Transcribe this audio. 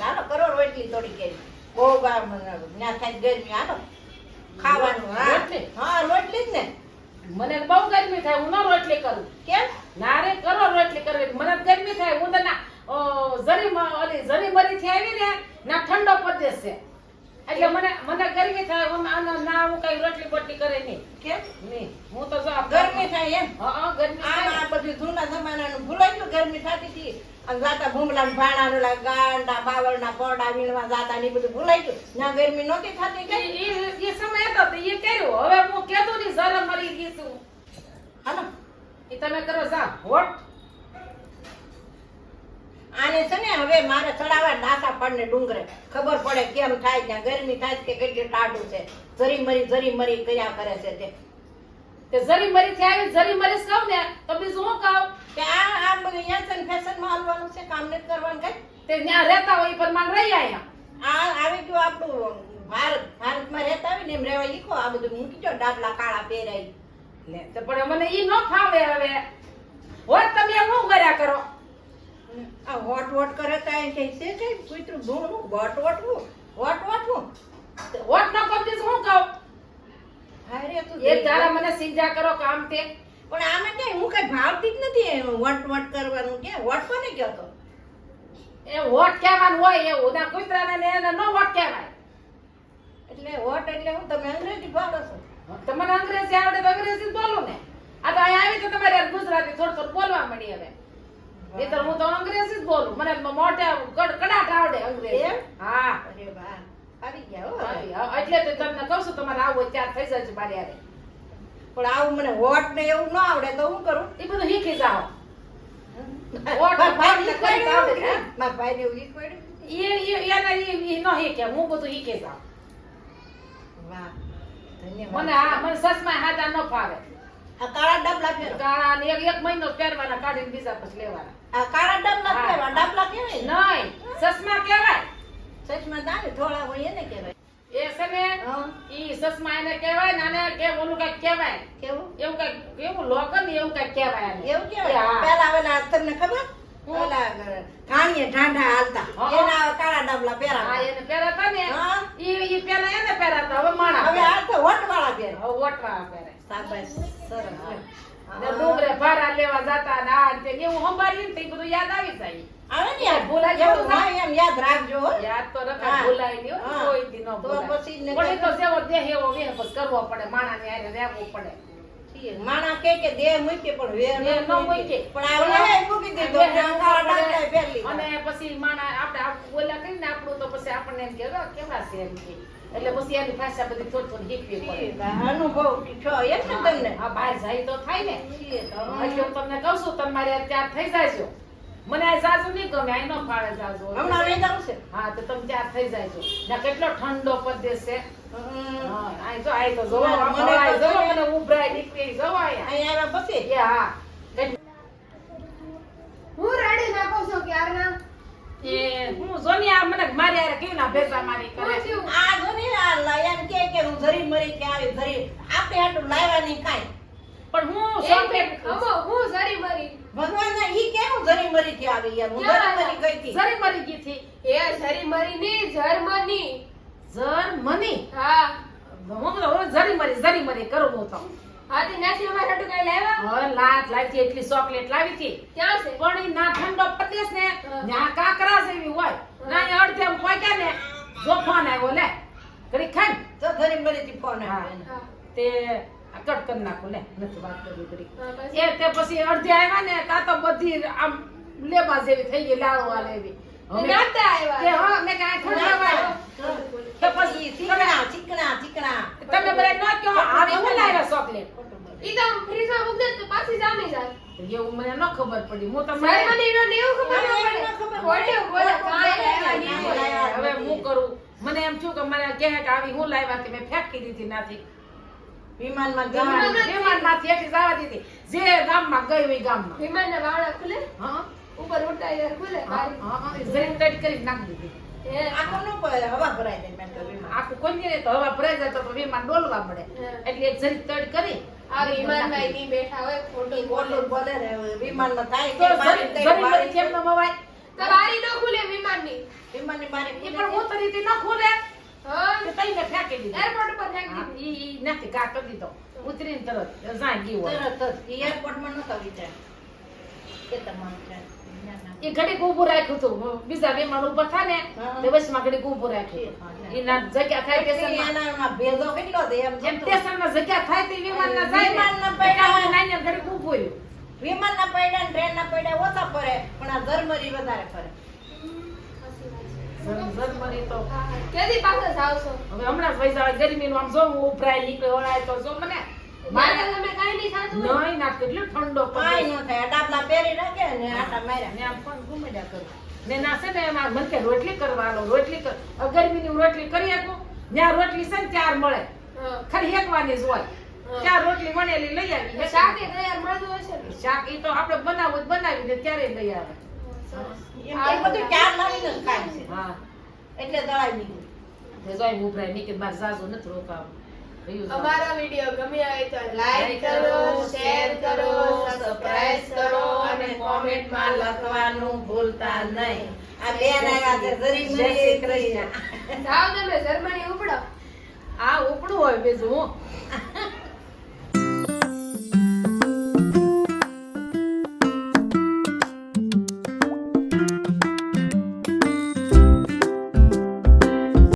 હાલો કરો રોટલી થોડી કેરી બહુ ગામ ત્યાં થાય ગરમી. હાલો ખાવાનું હા. રોટલી? હા રોટલી જ ને. મને બહુ ગરમી થાય હું ન રોટલી કરું. કેમ? ના રે કરો રોટલી કરવી. મને ગરમી થાય. હું તને ના જરી ઓલી જરી મરી થી આવી ને ના ઠંડો પ્રદેશ છે. એટલે મને મને ગરમી થાય હું ના- ના હું કઈ રોટલી બોટલી કરે નહીં. કેમ? નહીં હું તો ગરમી થાય એમ? હા ગરમી બધું જૂના જમાનાનું ભૂલાઈ ગયું ગરમી થતી હતી. અને જાતા ભૂમલા ભાણા ઓલા ગાંડા બાવળના કોરડા વીણવા જાતા ને એ બધું ભૂલાઈ ગયું ના ગરમી નહોતી થતી કે? ઈ સમય હતો તો ઈ કર્યું. હવે હું કીધું ની જરા મરી ગઈ છું. હાલો. એ તમે કરો જા હોટ. આને છે ને હવે મારે ચડાવવા ડાસા પડને ડુંગરે. ખબર પડે કેમ થાય ત્યાં ગરમી થાય કે કેટલી ટાઢું છે. જરી મરી જરી મરી કર્યા કરે છે તે. તે જરી મરી થી આવી જરી મરી કહું ને તો બીજું હું કહું? કે આ આ બધું યંસન ફેશનમાં હાલવાનું છે કામ નથી કરવાનું કઈ? તે ત્યાં રહેતા હોય પણ મને રહી આયા. આ આવી ગયું આપણું ભારત ભારતમાં રહેતા હોય ને એમ રહેવા લીખો આ બધું મૂકી દો ડાબલા કાળા પહેરાય લે તો પણ મને ઈ ન ફાવે હવે. હોત તમે શું કર્યા કરો? આ વોટ વોટ કરે તો એ કહે છે કે કૂતરું ભૂણું વોટ વોટવું વોટ વોટવું. હોત ન કરતી હું કહું? હારે તારા મને સિંજા કરો કામ તે. પણ આમે કે હું કઈ ભાવતી જ નથી એ વોટ વોટ કરવાનું કે વટ કોને કહો તો એ વટ કહેવાનું હોય એ ના કુતરાને ને એને ન વટ કહેવાય. એટલે વોટ એટલે હું તમે અંગ્રેજી બોલો છો. તમને અંગ્રેજી આવડે તો અંગ્રેજી બોલો ને. આ તો અહીંયા આવી તો તમારે ગુજરાતી થોડું થોડું બોલવા મળી હવે. નહીંતર હું તો અંગ્રેજી જ બોલું. મને મોઢે કડ- કડાટ આવડે અંગ્રેજી? હા. અરે વાહ. આવી ગયા હો આવી, હા, એટલે તો તમને કહું છું તમારે આવું હોય ત્યારે થઈ જશે મારી હારે. પણ આવું મને હોટ ને એવું ન આવડે તો હું કરું? એ બધું શીખી જાઓ. મારા શીખવાડ્યું? એ એને હું બધું શીખી જાઉં. વાહ. મને આ મને સસમાં હાથા ન ફાવે. આ કાળા ડબલા પહેરો કાળા ને એક મહિનો પહેરવાના કાઢીને બીજા પછી લેવાના. આ કાળા ડબલા હા. પહેરો ડબલા કહેવાય નહીં. સસમા કહેવાય. સચમાં દાને થોડા હોય એને કહેવાય. એ છે ને ઈ સસમા એને કહેવાય ને કે ઓલું કંઈક કહેવાય. કેવું? એવું કંઈક એવું લોકન એવું કંઈક કહેવાય એવું કેવાય પેલા પેલા તમને ખબર? ઓલા ઢાંઢા હાલતા. એના કાળા ડબલા હા એને પહેરાતા ને? હા. ઈ ઈ પેલા એને પહેરાતા હવે માણા હવે આ તો વટવાળા પહેરે. હવે વટવા પહેરે શાબાશ સરસ. ને. ડુંગરે ભારા લેવા જતા ને આ તે એવું સંભાળ્યું ને તે બધું યાદ આવી જાય આવે ને યાર ભૂલાઈ જેવું એમ યાદ રાખજો. યાદ તો રખા ભૂલાઈ ભૂલાય હા. કોઈ દી ન તો પછી ને પણ તો જેવો દેહ એવો વેહ કરવો પડે માણા ને આરે રહેવું પડે માણા કે કે દેહ મૂકે પણ વેર ન મૂકે. પણ આ વેર મૂકી દીધો વેર ને આ કાળા મૂકવો ડાઘા પહેરી લીધા. અને પછી માણા આપણે આ બોલ્યા કરીને આપણું તો પછી આપણને એમ કે કેવા છે એમ કે? એટલે પછી એની ભાષા બધી થોડી થોડી શીખવી પડે. અનુભવ એમ ને તમને? આ બહાર જાય તો થાય ને. એટલે તમને કહું છું તમારે ત્યાં થઈ જાયજો મને આ જાજુ નહીં ગમે આ નો ફાળે જાજુ. હમણાં લઈ જાવ છે? હા તો તમે ત્યાં થઈ જાયજો ના કેટલો ઠંડો પ્રદેશ છે. આ તો આ તો જોવા મને ઉભરાય નીકળી જવો અહીંયા પછી? હું રેડી નાખો છો ક્યારના એ હું જોની આ મને મારી આરે કેવું ના ભેસા મારી કરે. આ જોની આ લ- કે કે હું ધરી મરી કે આવી ધરી આપણે આટલું લાવવાની કાઈ. પણ હું અમો, હું ધરી મરી. ભગવાનના ઈ કેમ ધરી મરી કે આવી યાર હું ધરી મરી ગઈ હતી. ધરી મરી ગઈ હતી. એ ધરી મરી ની જર્મની. જર્મની? હા. હું તો હું જરી મરી જરી મરી કરું હું તો. હાથી નાસી અમારે હટુ કઈ લાવ્યા? હવે લાત લાવી એટલી ચોકલેટ લાવી હતી ક્યાં છે? પણ ઈ ના ઠંડો પ્રદેશ ને ત્યાં કાકરા જેવી હોય. ના એ અડધે એમ પહોંચ્યા ને જો ફોન આવ્યો લે. ઘડી ખાઈ તો જરી મરી થી ફોન હા. આવ્યો તે કટ કરી નાખું લે. નથી વાત કરવી ઘડી એ તે પછી અડધે આવ્યા ને તા તો બધી આમ લેબા જેવી થઈ ગઈ એવી. આવ્યા. તે હા મેં કાંઈ ખવડાવાય. તો પછી ચીકણા ચીકણા ચીકણા. તમે બધા નો કહો આવે હું લાવ્યા ચોકલેટ ઈ તો ફ્રીજમાં મૂકી દે તો પાછી જામી જાય. એવું મને ન ખબર પડી. હું તમને જર્મની નો ને એવું ખબર ન પડે. બોલે બોલે. બોલે. હવે હું કરું? મને એમ થયું કે મને કહે કે આવી હું લાવ્યા કે મેં ફેંકી દીધી નાથી. વિમાનમાં વિમાનમાં જવાનું. વિમાનમાંથી એકલી જવા દીધી. જે ગામમાં ગઈ હોય ગામમાં. વિમાનના વાળા ખુલે? હા. ઉપર ઉડાય ખુલે? હા, હા, જરીક કરી નાખી દીધી. આખું ન પડે, હવા ભરાઈ જાય મેં તો હવે ભરાઈ જાય તો વિમાન ડોલવા હા. એટલે એક જરી તડ કરી એરપોર્ટ ઉતરીને તરત જા ગઈ હોય તરત જ. ઈ એરપોર્ટમાં નહોતો વિચાર કે તમારું. એ ઘડીક ઊભું રાખ્યું હતું બીજા વિમાન ઊભા થાય ને. તે વચમાં ઘડીક ઊભું રાખ્યું એના જગ્યા થાય સ્ટેશનમાં. ભેદો કેટલો છે એમ જેમ થતું. સ્ટેશનમાં જગ્યા થાય તે વિમાનના જાય ને, વિમાનના પૈડા. નાઈને ઘડીક ઊભું રહ્યું. વિમાનના પૈડા ને ટ્રેનના પૈડા ઓછા ફરે પણ આ ધર્મરી વધારે ફરે ઝર- તો. કેદી પાછા જાવશો હવે હમણાં પૈસા. ગરમીનું આમ જો હું ઉભરાય નીકળે ઓળાય તો જો મને મારે તમે કાંઈ નહીં થાતું નહીં ના કેટલો ઠંડો કાંઈ ન થાય. ડાબલા પહેરી રાખે ને આટા માર્યા. ને આમ પણ ઘુમેડ્યા કરું. ને ના છે ને એમાં મને કે રોટલી કરવાનો રોટલી કર ગરમીની રોટલી કરી આપું? રોટલી છે ને ચાર મળે. ખરી ખાલી એકવાની જ હોય ત્યાં રોટલી વણેલી લઈ આવી. શાક એ તૈયાર મળતું હશે ને? શાક એ તો આપણે બનાવવું જ બનાવી દે ત્યારે લઈ આવે. એ બધું ચાર લાવીને જ ખાય છે. હા. એટલે દળાઈ નીકળી. તે જોઈ ઉભરાય નીકળી મારે જાજો નથી રોકાવું. અમારો વીડિયો ગમ્યો હોય તો લાઈક કરો શેર કરો સબસ્ક્રાઇબ કરો અને કોમેન્ટમાં લખવાનું ભૂલતા નહીં. આ બેન આવ્યા છે જરી શ્રી કૃષ્ણ. જાઓ તમે જર્મની ઉપડો. આ ઉપડું હોય બીજું